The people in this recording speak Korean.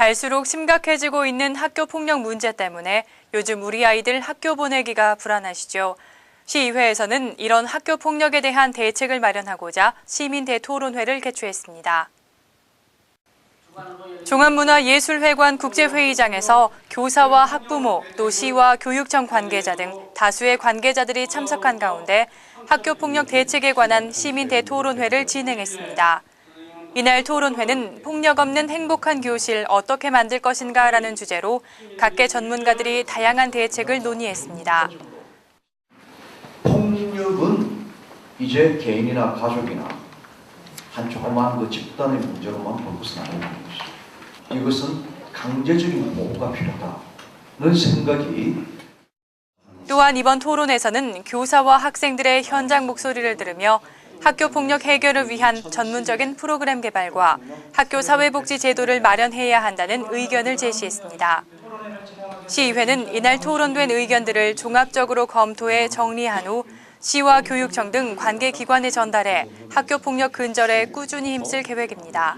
갈수록 심각해지고 있는 학교 폭력 문제 때문에 요즘 우리 아이들 학교 보내기가 불안하시죠. 시의회에서는 이런 학교 폭력에 대한 대책을 마련하고자 시민 대토론회를 개최했습니다. 종합문화예술회관 국제회의장에서 교사와 학부모, 또 시와 교육청 관계자 등 다수의 관계자들이 참석한 가운데 학교폭력 대책에 관한 시민 대토론회를 진행했습니다. 이날 토론회는 폭력 없는 행복한 교실 어떻게 만들 것인가라는 주제로 각계 전문가들이 다양한 대책을 논의했습니다. 폭력은 이제 개인이나 가족이나 한 조그마한 그 집단의 문제로만 볼 것은 것이죠. 이것은 강제적인 보호가 필요하다는 생각이 또한 이번 토론에서는 교사와 학생들의 현장 목소리를 들으며 학교 폭력 해결을 위한 전문적인 프로그램 개발과 학교 사회복지 제도를 마련해야 한다는 의견을 제시했습니다. 시의회는 이날 토론된 의견들을 종합적으로 검토해 정리한 후 시와 교육청 등 관계 기관에 전달해 학교 폭력 근절에 꾸준히 힘쓸 계획입니다.